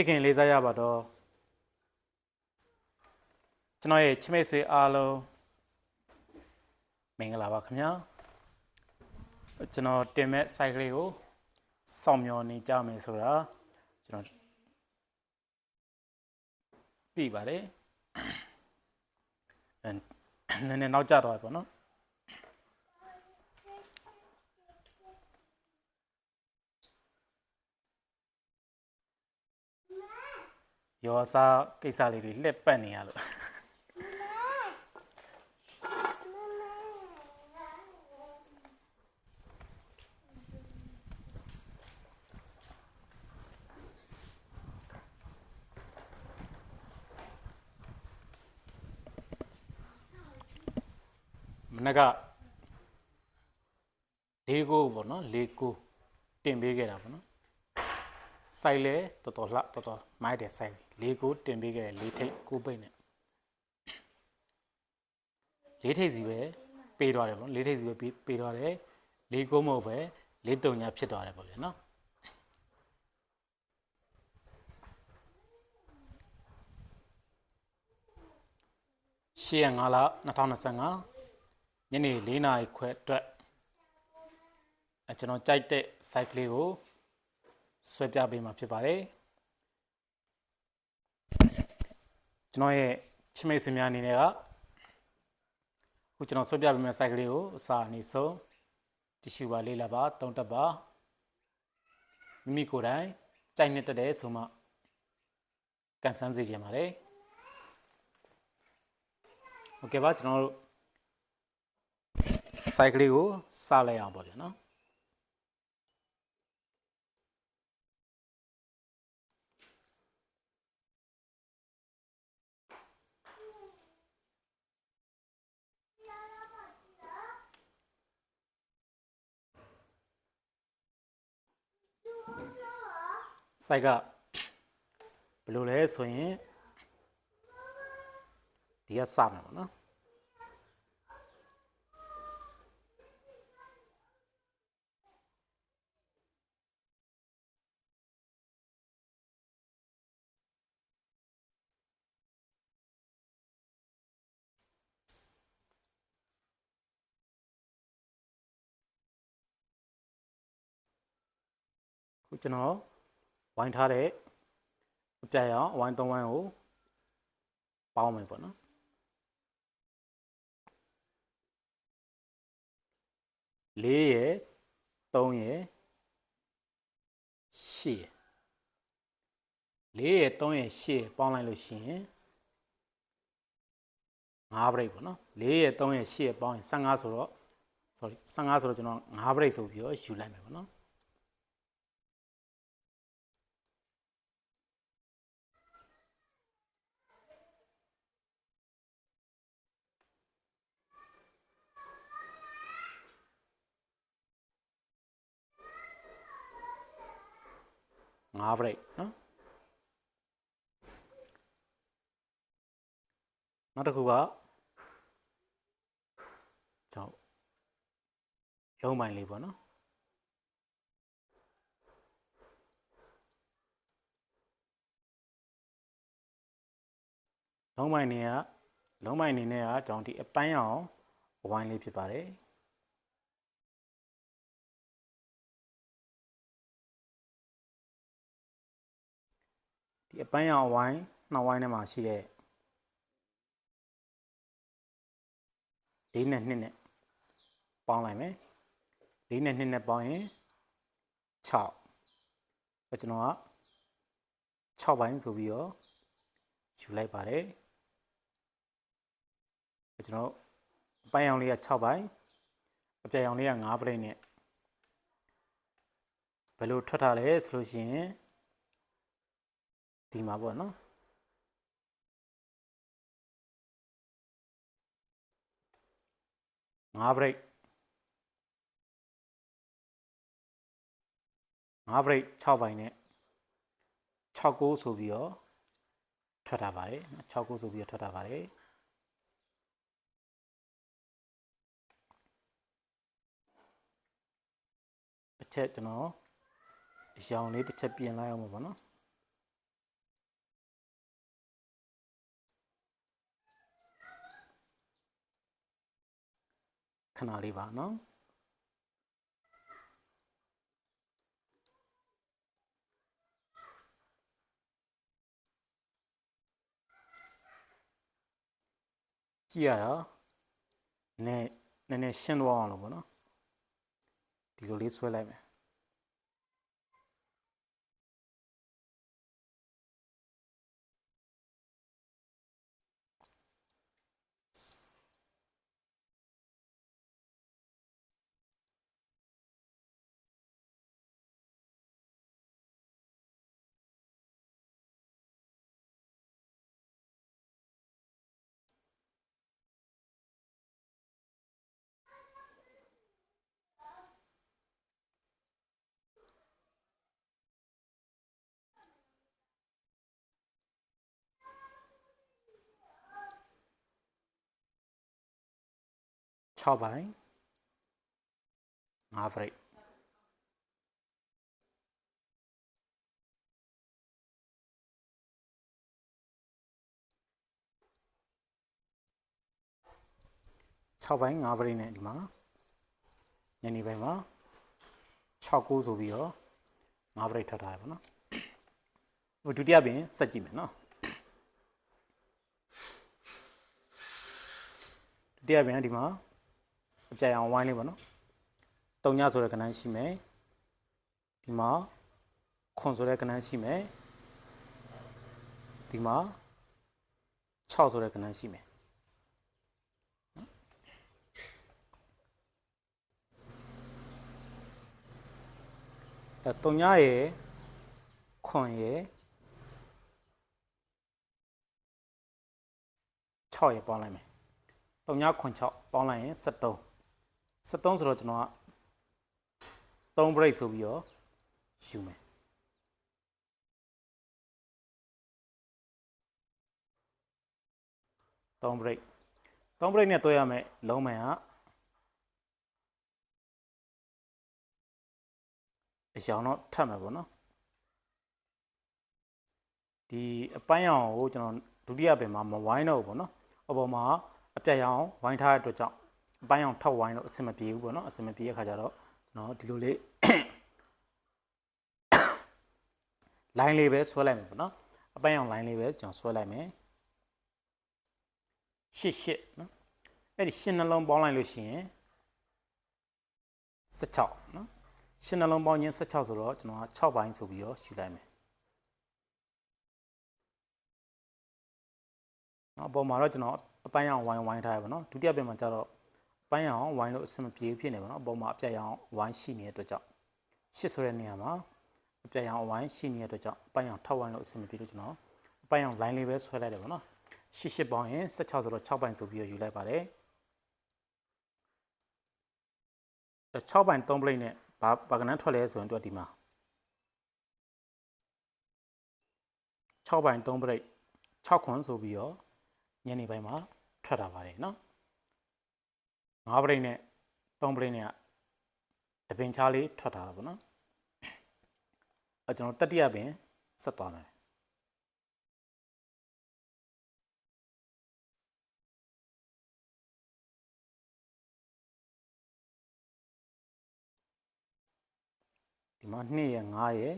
ချစ်ခင်လေးစားရပါတော့ကျွန်တော်ရဲ့ချစ်မိတ်ဆွေအားလုံးမင်္ဂလာပါခင်ဗျာကျွန်တော်တင်မဲ့ site ကလေးကိုစောင့်မျှော်နေကြမယ်ဆိုတာကျွန်တော်သိပါတယ်အဲနည်းနည်းနောက်ကျတော့ပြီပေါ့နော် ရောစားကိစ္စလေးတွေလှက်ပတ်နေရလို့မနက်ကလေးကိုပေါ့နော်လေးကိုတင်ပေးခဲ့တာပေါ့နော် စိုက်လဲတော်တော်လှတော်တော်မိုက်တယ်စိုက်လေးကိုတင်ပေးခဲ့တယ်လေးထိတ်ကိုပိတ်နဲ့လေးထိတ်စီပဲပေးသွားတယ်ပေါ့နော်လေးထိတ်စီပဲပေးပေးသွားတယ်လေးကိုမဟုတ်ပဲလေးတုံညာဖြစ်သွားတယ်ပေါ့ဗျာနော်ရှေ့ရ5လ2025ညနေ4နာရီခွဲအတွက်အဲကျွန်တော်ကြိုက်တဲ့ site ကလေးကို ဆွဲပြပေးမှာဖြစ်ပါတယ်ကျွန်တော်ရဲ့ချစ်မိတ်ဆွေများအနေနဲ့ကခုကျွန်တော်ဆွဲပြပေးမယ့် site ကလေးကိုအစာအနည်းဆုံးကြည့်ရှုပါလေးလာပါတုံးတက်ပါမိမိကိုယ်တိုင်ကြိုက်နေတဲ့တဲ့ဆိုမှကန်ဆန်းစေချင်ပါတယ်โอเคပါကျွန်တော်တို့ site ကလေးကိုစလိုက်အောင်ပေါ့ဗျာနော် စိုက်ကဘယ်လိုလဲဆိုရင်ဒီကစမယ်ပေါ့နော်ခုကျွန်တော် ဝိုင်းထားတဲ့အပြတ်ရအောင်ဝိုင်းသုံးဝိုင်းကိုပေါင်းမယ်ပေါ့နော်လေးရယ်သုံးရယ်ရှစ်ရယ်လေးရယ်သုံးရယ်ရှစ်ရယ်ပေါင်းလိုက်လို့ရှိရင်5 break ပေါ့နော်လေးရယ်သုံးရယ်ရှစ်ရယ်ပေါင်းရင်15ဆိုတော့ sorry 15ဆိုတော့ကျွန်တော်5 break ဆိုပြီးတော့ယူလိုက်မယ်ပေါ့နော် 5 break နော်နောက်တစ်ခုကကျွန်တော်ရုံးပိုင်းလေးပေါ့နော်လုံးပိုင်းနေကလုံးပိုင်းနေနဲ့ကကျွန်တော်ဒီအပိုင်းအောင်ဝိုင်းလေးဖြစ်ပါတယ် ဒီအပန်းရောင်ဝိုင်းနှစ်ဝိုင်းထဲမှာရှိတဲ့လေးနဲ့နှစ်နဲ့ပေါင်းလိုက်မယ်လေးနဲ့နှစ်နဲ့ပေါင်းရင်6အဲကျွန်တော်က6ပိုင်းဆိုပြီးတော့ယူလိုက်ပါတယ်အဲကျွန်တော်အပန်းရောင်လေးက6ပိုင်းအပြာရောင်လေးက9ပရိတ်နဲ့ဘယ်လိုထွက်ထားလဲဆိုလို့ရှိရင် ဒီမှာပေါ့နော်ငါး break ငါး break 6ပိုင်းနဲ့6ကိုဆိုပြီးတော့ထွက်တာပါတယ်6ကိုဆိုပြီးတော့ထွက်တာပါတယ်တစ်ချက်ကျွန်တော်အရောင်လေးတစ်ချက်ပြင်လိုက်အောင်ပါပေါ့နော် ခဏလေးပါနော်ကြည့်ရတာနည်းနည်းနည်းရှင်းသွားအောင်လို့ပေါ့နော်ဒီလိုလေးဆွဲလိုက်မယ် 6ပိုင်း5 break 6ပိုင်း5 break နဲ့ဒီမှာညနေပိုင်းမှာ6 9ဆိုပြီးတော့5 break ထပ်ထားရပါတော့ဟိုဒုတိယပင်စက်ကြည့်မယ်နော်ဒုတိယပင်ကဒီမှာ အပြိုင်အောင်ဝိုင်းလေးပေါ့နော်တုံညဆိုတဲ့ကဏ္ဍရှိမယ်ဒီမှာခွန်ဆိုတဲ့ကဏ္ဍရှိမယ်ဒီမှာ6ဆိုတဲ့ကဏ္ဍရှိမယ်အဲတုံညရဲ့ခွန်ရဲ့6ရဲ့ပေါင်းလိုက်မယ်တုံညခွန်6ပေါင်းလိုက်ရင်73 73ဆိုတော့ကျွန်တော်က3 break ဆိုပြီးတော့ယူမယ်3 break 3 break နဲ့တွဲရမယ်လုံးမှန်ကအရောင်တော့ထပ်မယ်ပေါ့နော်ဒီအပိုင်းရောင်ကိုကျွန်တော်ဒုတိယပင်မှာမဝိုင်းတော့ဘူးပေါ့နော်အပေါ်မှာအပြတ်ရောင်ဝိုင်းထားတဲ့အတွက်ကြောင့် အပိုင်းရောင်ထောက်ဝိုင်းတော့အဆင်မပြေဘူးပေါ့နော်အဆင်မပြေတဲ့ခါကျတော့ကျွန်တော်ဒီလိုလေး line လေးပဲဆွဲလိုက်မယ်ပေါ့နော်အပိုင်းရောင် line လေးပဲကျွန်တော်ဆွဲလိုက်မယ်ရှစ်ရှစ်နော်အဲ့ဒီရှင်းနှလုံးပေါင်းလိုက်လို့ရှိရင်16နော်ရှင်းနှလုံးပေါင်းခြင်း16ဆိုတော့ကျွန်တော်က6ပိုင်းဆိုပြီးတော့ယူလိုက်မယ်။နော်အပေါ်မှာတော့ကျွန်တော်အပိုင်းအောင်ဝိုင်းဝိုင်းထားရပါတော့။ဒုတိယပြန်မှာကျတော့အ ပိုင်းအောင်ဝိုင်းလို့အဆင်မပြေဖြစ်နေပါတော့။အပေါ်မှာအပြတ်ရောင်ဝိုင်းရှိနေတဲ့အတွက်ကြောင့်ရှစ်ဆိုတဲ့နေရာမှာအပြတ်ရောင်ဝိုင်းရှိနေတဲ့အတွက်ကြောင့်အပိုင်းအောင်ထောက်ဝိုင်းလို့အဆင်မပြေလို့ကျွန်တော်အပိုင်းအောင် line လေးပဲဆွဲလိုက်တယ်ပေါ့နော်။ရှစ်ရှစ်ပေါင်းရင်16ဆိုတော့6ပိုင်းဆိုပြီးတော့ယူလိုက်ပါတယ်။6ပိုင်း3 plate နဲ့ဘာဘာကနန်းထွက်လဲဆိုရင်တော့ဒီမှာ6ပိုင်း3 break 6ခွန်ဆိုပြီးတော့ညနေပိုင်းမှာထွက်တာပါတယ်เนาะ 5ပရိတ်နဲ့3ပရိတ်နဲ့တပင်ချားလေးထွက်တာပေါ့နော်အဲကျွန်တော်တတိယပင်ဆက်သွားမယ်ဒီမှာ2ရဲ့5ရဲ့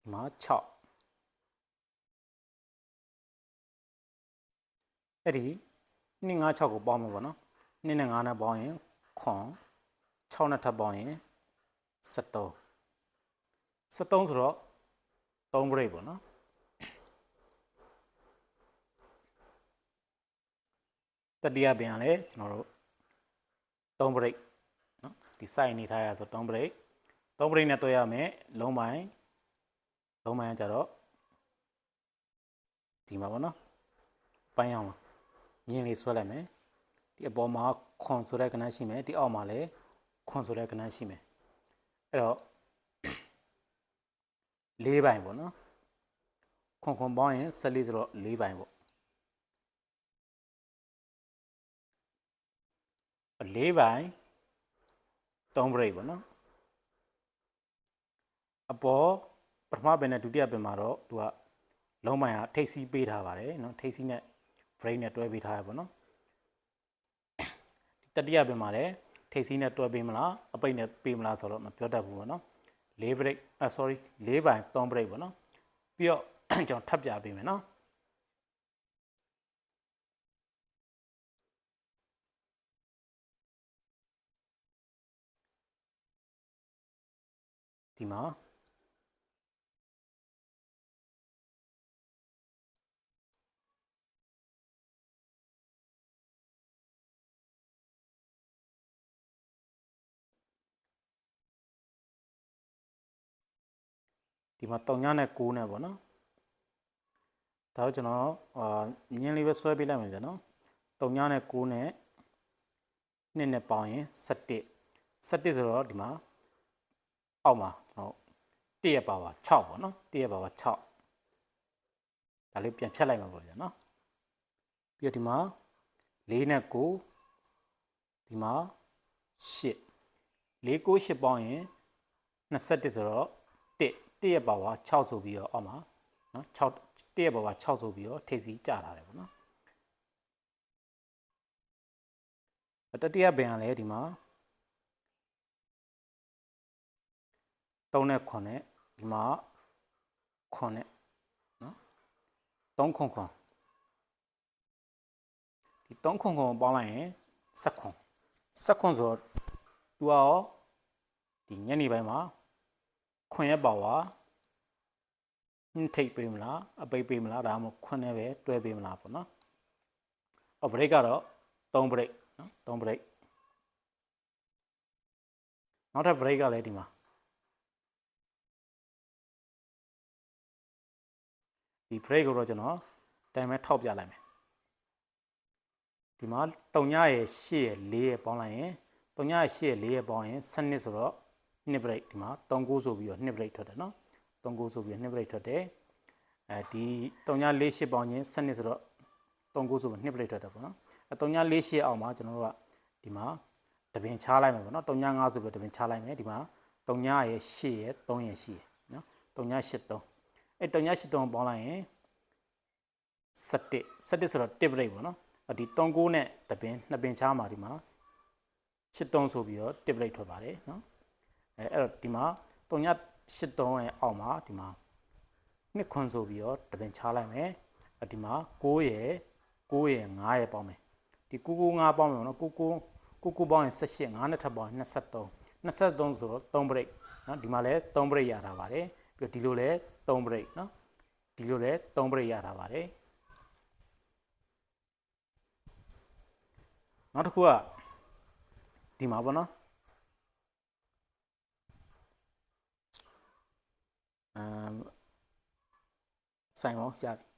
ဒီမှာ6 အဲ့ဒီ256ကိုပေါင်းမှာပေါ့နော်2နဲ့9နဲ့ပေါင်းရင်ခွန်6နဲ့ထပ်ပေါင်းရင်73 73ဆိုတော့3 break ပေါ့နော်တတိယပင်ကလည်းကျွန်တော်တို့3 break နော်ဒီ site နေထားရဆို3 break 3 break နဲ့တွဲရမယ်လုံးပိုင်းလုံးပိုင်းကြတော့ဒီမှာပေါ့နော်ပိုင်းအောင်လား မြင်းလေးဆွဲလိုက်မယ်ဒီအပေါ်မှာခွန်ဆိုတဲ့ကဏ္ဍရှိမယ်ဒီအောက်မှာလည်းခွန်ဆိုတဲ့ကဏ္ဍရှိမယ်အဲ့တော့၄ပိုင်းပေါ့နော်ခွန်ခွန်ပေါင်းရင်14ဆိုတော့၄ပိုင်းပေါ့၄ပိုင်း3 break ပေါ့နော်အပေါ်ပထမပင်နဲ့ဒုတိယပင်မှာတော့သူကလုံးပိုင်းကထိတ်စီးပေးထားပါတယ်နော်ထိတ်စီးနဲ့ brain နဲ့တွဲပေးထားရပါတော့ဒီတတိယပင်မှာလည်းထိတ်စီးနဲ့တွဲပေးမလားအပိတ်နဲ့ပေးမလားဆိုတော့မပြောတတ်ဘူးပေါ့နော်၄ break အာ sorry ၄ပိုင်း3 break ပေါ့နော်ပြီးတော့ကျွန်တော်ထပ်ပြပေးမယ်နော်ဒီမှာ ဒီမှာ3ညနဲ့6နဲ့ပေါ့နော်ဒါတော့ကျွန်တော်အာမြင်းလေးပဲဆွဲပေးလိုက်မယ်ဗျာနော်3ညနဲ့6နဲ့နှစ်နဲ့ပေါင်းရင်17 17ဆိုတော့ဒီမှာအောက်မှာကျွန်တော်တည့်ရပါပါ6ပေါ့နော်တည့်ရပါပါ6ဒါလေးပြန်ဖြတ်လိုက်မှာပေါ့ဗျာနော်ပြီးတော့ဒီမှာ4နဲ့9ဒီမှာ8 4 9 8ပေါင်းရင်21ဆိုတော့ 1 1ရဲ့ပါဝါ6ဆိုပြီးတော့အောက်မှာနော်6 1ရဲ့ပါဝါ6ဆိုပြီးတော့ထိပ်စီးကျထားတယ်ပေါ့နော်အတတိယပင်ကလည်းဒီမှာ3နဲ့9နဲ့ဒီမှာ9နဲ့နော်3ခွန်ခွန်ဒီ3ခွန်ခွန်ပေါင်းလိုက်ရင်7ခွန်7ခွန်ဆိုတော့သူကရောဒီညနေပိုင်းမှာ ခွန်ရဲ့ပါဝါညထိတ်ပေးမလားအပိတ်ပေးမလားဒါမှမဟုတ်ခွန်နဲ့ပဲတွဲပေးမလားပေါ့နော်အော် break ကတော့3 break နော်3 break နောက်ထပ် break ကလည်းဒီမှာဒီ break ကိုတော့ကျွန်တော်တိုင်မဲ့ထောက်ပြလိုက်မယ်ဒီမှာ3ညရဲ့8ရဲ့4ရဲ့ပေါင်းလိုက်ရင်3ညရဲ့8ရဲ့4ရဲ့ပေါင်းရင်7ဆိုတော့ 2 break ဒီမှာ3 9ဆိုပြီးတော့2 break ထွက်တယ်နော်3 9ဆိုပြီးတော့2 break ထွက်တယ်အဲဒီ3ည4 8ပေါင်းရင်7ဆိုတော့3 9ဆိုပြီး2 break ထွက်တယ်ပေါ့နော်အဲ3ည4 8အောက်မှာကျွန်တော်တို့ကဒီမှာတပင်ချလိုက်မယ်ပေါ့နော်3ည5ဆိုပြီးတပင်ချလိုက်မယ်ဒီမှာ3ညရဲ့8ရဲ့3ရဲ့8ရဲ့နော်3ည8 3အဲ3ည8 3ပေါင်းလိုက်ရင်17 17ဆိုတော့1 break ပေါ့နော်ဒီ39နဲ့တပင်နှစ်ပင်ချားမှာဒီမှာ83ဆိုပြီးတော့1 break ထွက်ပါတယ်နော် အဲအဲ့တော့ဒီမှာ3ည83ရဲ့အောက်မှာဒီမှာနှစ်ခွန်ဆိုပြီးတော့တပင်ချားလိုက်မယ်ဒီမှာ9ရဲ့9ရဲ့9ရဲ့ပေါင်းမယ်ဒီ9 9 5ပေါင်းမယ်နော်9 9 9 9ပေါင်းရင်18 9နဲ့ထပ်ပေါင်း23 23ဆိုတော့3 break နော်ဒီမှာလည်း3 break ရတာပါတယ်ပြီးတော့ဒီလိုလည်း3 break နော်ဒီလိုလည်း3 break ရတာပါတယ်နောက်တစ်ခုကဒီမှာပေါ့နော် အမ်ဆိုင်မောရပြီ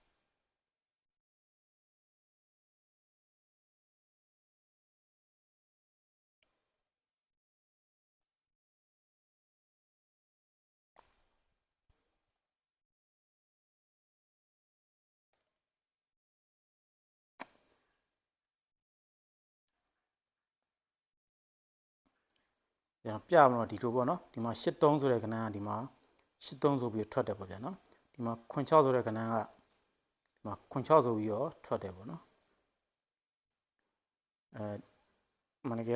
ကျွန်တော်ပြမလို့ဒီလိုပေါ့နော်ဒီမှာ83ဆိုတဲ့ခဏကဒီမှာ 83ဆိုပြီးထွက်တယ်ပေါ့ဗျာနော်ဒီမှာခွန်6ဆိုတဲ့ခဏကဒီမှာခွန်6ဆိုပြီးတော့ထွက်တယ်ပေါ့နော်အဲမနက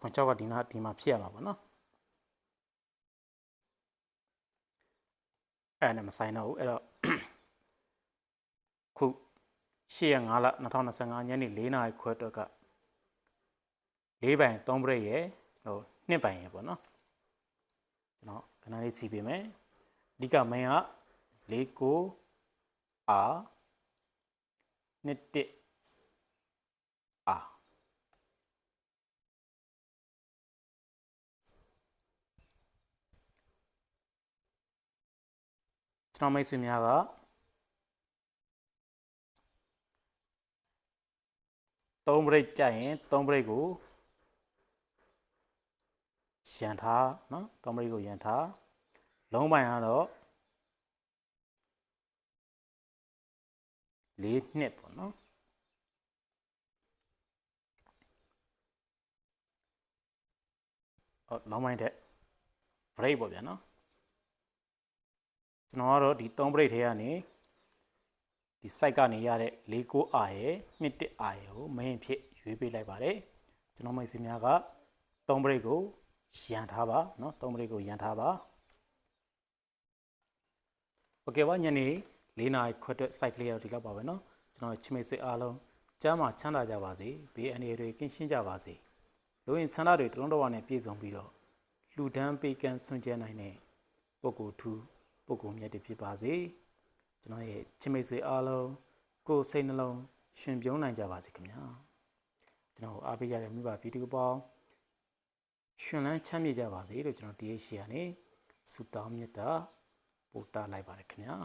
ခွန်6ကဒီနာဒီမှာဖြစ်ရမှာပေါ့နော်အဲ့နဲ့မဆိုင်တော့ဘူးအဲ့တော့ခု8ရက်5လ2025ညနေ4နာရီခွဲအတွက်က၄ပိုင်3 break ရယ်ဟိုနှစ်ပိုင်ရယ်ပေါ့နော်ကျွန်တော်ခဏလေးစီပေးမယ် အဓိက main က၄ကို r နှစ်တစ် r ကျွန်တော်မိတ်ဆွေများက3 break ကြရင်3 break ကိုရန်ထားနော်3 break ကိုရန်ထား လုံးပိုင်ကတော့၄နှစ်ပေါ့နော်ဟောလုံးပိုင်တဲ့ break ပေါ့ဗျာနော်ကျွန်တော်ကတော့ဒီ3 break ထဲကနေ ဒီ site ကနေရတဲ့49အာရယ်21အာရယ်ကို main ဖြစ်ရွေးပေးလိုက်ပါတယ်ကျွန်တော်မိတ်ဆွေများက3 break ကိုရန်ထားပါเนาะ3 break ကိုရန်ထားပါ โอเคပါညနေ4နာရီခွတ်တဲ့ site ကလေးတော့ဒီလောက်ပါပဲเนาะကျွန်တော်ချစ်မိတ်ဆွေအားလုံးကျမ်းမာချမ်းသာကြပါစေဘေးအန္တရာယ်တွေကင်းရှင်းကြပါစေလူရင်ဆန္ဒတွေတလုံးတော်ဝါနဲ့ပြည့်စုံပြီးတော့လူဒန်းပေးကမ်းဆွန့်ကြဲနိုင်တဲ့ပုဂ္ဂိုလ်ထူးပုဂ္ဂိုလ်မြတ်တွေဖြစ်ပါစေကျွန်တော်ရဲ့ချစ်မိတ်ဆွေအားလုံးကိုယ်စိတ်နှလုံးရှင်ပြုံးနိုင်ကြပါစေခင်ဗျာကျွန်တော်အားပေးကြတဲ့မိဘပြည်သူပေါင်းရှင်လန်းချမ်းမြေ့ကြပါစေလို့ကျွန်တော် DH ကနေဆုတောင်းမြတ်တာ ပို့တာလိုက်ပါတယ်ခင်ဗျာ